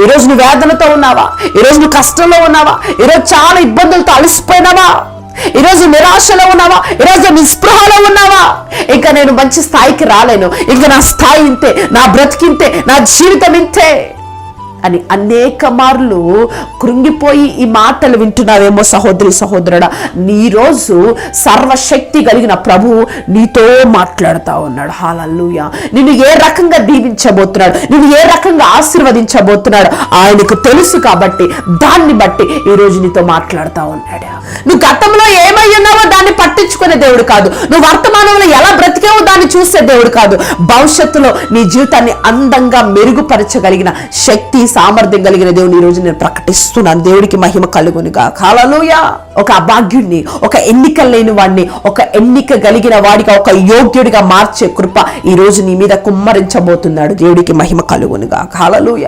ఈరోజు నువ్వు వేదనతో ఉన్నావా? ఈరోజు నువ్వు కష్టంలో ఉన్నావా? ఈరోజు చాలా ఇబ్బందులతో అలసిపోయినావా? ఈరోజు నిరాశలో ఉన్నావా? ఈరోజు నిస్పృహలో ఉన్నావా? ఇంకా నేను మంచి స్థాయికి రాలేను. ఇంకా నా స్థాయి ఇంతే నా బ్రతికింతే నా జీవితం ఇంతే. అని అనేక మార్లు కృంగిపోయి ఈ మాటలు వింటున్నావేమో సహోదరి సహోదరుడా. నీరోజు సర్వశక్తి కలిగిన ప్రభువు నీతో మాట్లాడుతా ఉన్నాడు. హాలల్లుయ. నిన్ను ఏ రకంగా దీవించబోతున్నాడు? నిన్ను ఏ రకంగా ఆశీర్వదించబోతున్నాడు? ఆయనకు తెలుసు కాబట్టి దాన్ని బట్టి ఈ రోజు నీతో మాట్లాడుతా ఉన్నాడు. నువ్వు గతంలో ఏమ పట్టించుకునే దేవుడు కాదు. నువ్వు వర్తమానంలో ఎలా బ్రతికేవో దాన్ని చూసే దేవుడు కాదు. భవిష్యత్తులో నీ జీవితాన్ని అందంగా మెరుగుపరచగలిగిన శక్తి సామర్థ్యం కలిగిన దేవుని ఈరోజు రోజు నేను ప్రకటిస్తున్నాను. దేవుడికి మహిమ కలుగునిగా కాలలోయ ఒక అభాగ్యుడిని ఒక ఎన్నిక లేని వాడిని ఒక ఎన్నిక కలిగిన వాడిగా ఒక యోగ్యుడిగా మార్చే కృప ఈ రోజు నీ మీద కుమ్మరించబోతున్నాడు. దేవుడికి మహిమ కలుగునిగా కాలలోయ